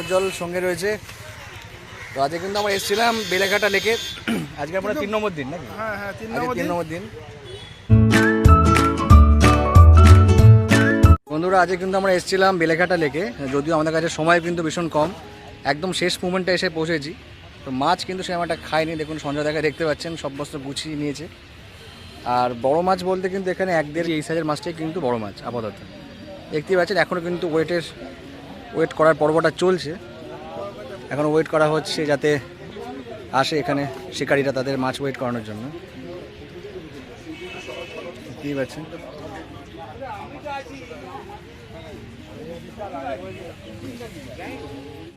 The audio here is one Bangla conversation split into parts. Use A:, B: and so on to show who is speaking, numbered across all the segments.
A: উজ্জ্বল সঙ্গে রয়েছে। তো আজকে কিন্তু আমরা এসেছিলাম বেলেঘাটা লেকে। আজকে আমরা তিন নম্বর দিন নাকি?
B: হ্যাঁ হ্যাঁ তিন নম্বর দিন।
A: বন্ধুরা আজকে কিন্তু আমরা এসেছিলাম বেলেঘাটা লেকে। যদিও আমাদের কাছে সময় কিন্তু ভীষণ কম। একদম শেষ মুমেন্টে এসে পৌঁছেছি। তো মাছ কিন্তু সে আমারটা খায়নি। দেখুন সঞ্জয় দেখা দেখতে পাচ্ছেন সব বস্তু গুছিয়ে নিয়েছে। আর বড় মাছ বলতে কিন্তু এখানে এক দেড় এই সাইজের মাছটাই কিন্তু বড় মাছ আপাতত। দেখতেই পাচ্ছেন এখনও কিন্তু ওয়েটের ওয়েট করার পর্বটা চলছে। এখন ওয়েট করা হচ্ছে যাতে আসে এখানে শিকারীরা তাদের মাছ ওয়েট করানোর জন্য। দেখতেই পাচ্ছেন।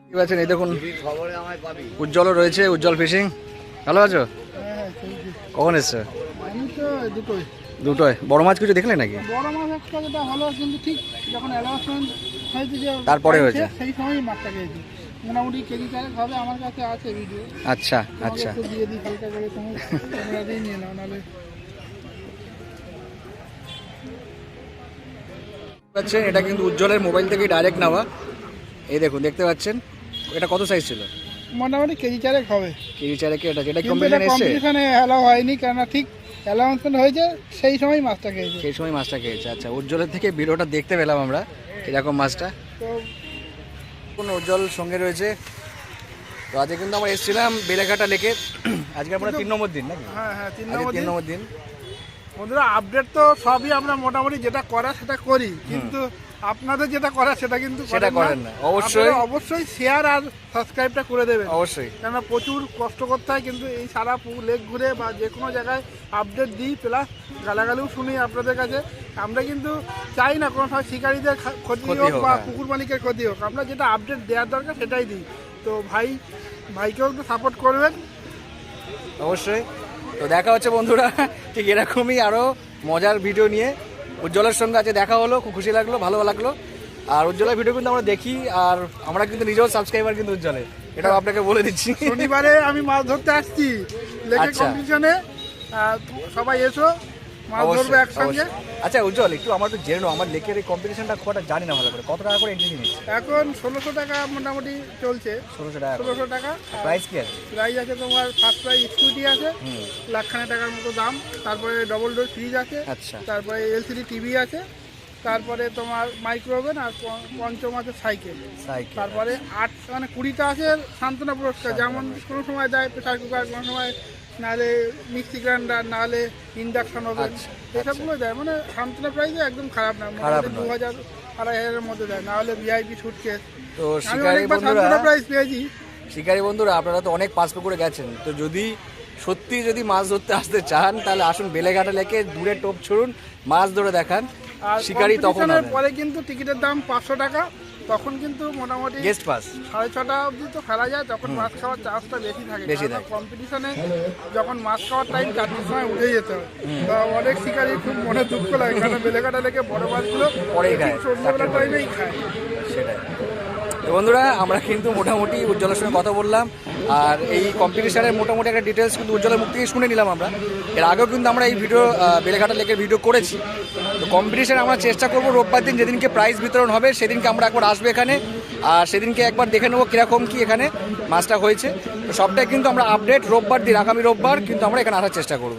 A: দেখতেই পাচ্ছেন এই দেখুন উজ্জ্বলও রয়েছে উজ্জ্বল ফিশিং। ভালো আছো?
B: হ্যাঁ হ্যাঁ।
A: কখন এসছো?
B: তো দুটোই
A: দুটোয়। বড় মাছ কিছু দেখলে নাকি?
B: বড় মাছ একটা যেটা হলো কিন্তু ঠিক যখন অ্যানাউন্সমেন্ট হয়েছে যে
A: তারপরে হয়েছে।
B: সেই সময়ই মাছটা খেয়েছি। মোটামুটি কেজি চারেক হবে আমার কাছে আছে ভিডিও
A: আচ্ছা আচ্ছা।
B: দিয়ে দিই হালকা করে তুমি ক্যামেরাতেই নিয়ে নাও নাহলে
A: পাচ্ছেন এটা কিন্তু উজ্জ্বলের মোবাইল থেকে ডাইরেক্ট নেওয়া। এই দেখুন দেখতে পাচ্ছেন? এটা কত সাইজ ছিল?
B: মোটামুটি কেজি চারেক হবে।
A: কেজি চারেকে এটা
B: এটা
A: কম্পিটিশন এসছে?
B: কম্পিটিশনে অ্যালাউ হয়নি কেননা ঠিক অ্যালাউন্সমেন্ট হয়েছে সেই সময় মাছটা খেয়েছে।
A: সেই সময় মাছটা খেয়েছে আচ্ছা। উজ্জ্বলের থেকে ভিডিওটা দেখতে পেলাম আমরা এরকম মাছটা?
B: তো
A: কোন উজ্জ্বল সঙ্গে রয়েছে? তো আজকে কিন্তু আমরা এসেছিলাম বেলেঘাটা লেকে। আজকে আমরা তিন নম্বর দিন নাকি?
B: হ্যাঁ হ্যাঁ তিন নম্বর দিন। বন্ধুরা আপডেট তো সবই আমরা মোটামুটি যেটা করা সেটা করি কিন্তু আপনাদের যেটা করা সেটা কিন্তু
A: সেটা করেন না। অবশ্যই।
B: অবশ্যই শেয়ার আর সাবস্ক্রাইবটা করে দেবেন।
A: অবশ্যই।
B: কেননা প্রচুর কষ্ট করতে হয় কিন্তু এই সারা লেক ঘুরে বা যে কোনো জায়গায় আপডেট দিই প্লাস গালাগালিও শুনি আপনাদের কাছে। আমরা কিন্তু চাই না কোনো সময় শিকারীদের ক্ষতি হোক, বা
A: হ্যাঁ।
B: কুকুর মালিকের ক্ষতি হোক। আমরা যেটা আপডেট দেওয়ার দরকার সেটাই দিই। তো ভাই ভাইকেও একটু সাপোর্ট করবেন।
A: অবশ্যই। তো দেখা হচ্ছে বন্ধুরা ঠিক এরকমই আরও মজার ভিডিও নিয়ে। উজ্জ্বলের সঙ্গে আজকে দেখা হলো খুব খুশি লাগল ভালো লাগল। আর উজ্জ্বলের ভিডিও কিন্তু আমরা দেখি আর আমরা কিন্তু নিজেও সাবস্ক্রাইবার কিন্তু উজ্জ্বলে। এটাও আপনাকে বলে দিচ্ছি।
B: শনিবারে আমি মাছ ধরতে আসছি
A: আচ্ছা।
B: সবাই এসো।
A: আচ্ছা উজ্জ্বল একটু আমার তো জেনে আমার লেকের এই কম্পিটিশনটা খুব একটা জানি না ভালো করে। কত টাকা করে এন্ট্রি নিচ্ছে
B: এখন ষোলোশো টাকা মোটামুটি চলছে।
A: ষোলোশো টাকা
B: ষোলোশো টাকা।
A: প্রাইস কি আছে?
B: প্রাইস আছে তোমার ফার্স্ট প্রাইজ স্কুটি আছে।
A: লাখ
B: লাখখানে টাকার মতো দাম। তারপরে ডবল ডোর ফ্রিজ আছে।
A: আচ্ছা।
B: তারপরে এলসিডি টিভি আছে। তারপরে তোমার মাইক্রোওভেন আর পঞ্চম আছে সাইকেল
A: সাইকেল
B: তারপরে আট মানে কুড়িটা আছে সান্ত্বনা পুরস্কার। যেমন কোনো সময় দেয় প্রেশার কুকার কোনো সময় নাহলে মিক্সি গ্রাইন্ডার নাহলে ইন্ডাকশন ওভেন এসবগুলো দেয়। মানে সান্ত্বনা প্রাইসে একদম খারাপ না। মোটামুটি দু হাজার আড়াই হাজারের মধ্যে দেয়। নাহলে ভিআইপি সুটকেস
A: তো
B: সান্ত্বনা প্রাইস পেয়েছি।
A: শিকারী বন্ধুরা আপনারা তো অনেক পাস পুকুরে গেছেন। তো যদি সত্যি যদি মাছ ধরতে আসতে চান তাহলে আসুন বেলেঘাটা লেকে দূরে টোপ ছুড়ুন। মাছ ধরে দেখান। শিকারী তখন
B: পরে কিন্তু টিকিটের দাম পাঁচশো টাকা তখন কিন্তু মোটামুটি
A: গেস্ট পাস
B: সাড়ে ছটা অবধি তো খেলা যায় তখন মাছ খাওয়ার চান্সটা বেশি থাকে।
A: বেশি থাকে।
B: কম্পিটিশনে যখন মাছ খাওয়ার টাইম চারটির সময় উঠে যেতে হয়। তো অনেক শিকারি খুব মনে দুঃখ লাগে কারণ বেলেঘাটা লেগে বড় মাছগুলো
A: পরেই খায়।
B: সন্ধ্যাবেলার টাইমেই খায়।
A: সেটাই। তো বন্ধুরা, আমরা কিন্তু মোটামুটি উজ্জ্বলের সঙ্গে কথা বললাম, আর এই কম্পিটিশনের মোটামুটি একটা ডিটেলস কিন্তু উজ্জ্বলের মুখ থেকে শুনে নিলাম আমরা। এর আগেও কিন্তু আমরা এই ভিডিও বেলেঘাটা লেকের ভিডিও করেছি। তো কম্পিটিশন আমরা চেষ্টা করব রোববার দিন যেদিনকে প্রাইজ বিতরণ হবে, সেদিনকে আমরা একবার আসব এখানে, আর সেদিনকে একবার দেখে নেব কীরকম কি এখানে মাছটা হয়েছে। তো সবটাই কিন্তু আমরা আপডেট রোববার দিন, আগামী রোববার কিন্তু আমরা এখানে আসার চেষ্টা করব।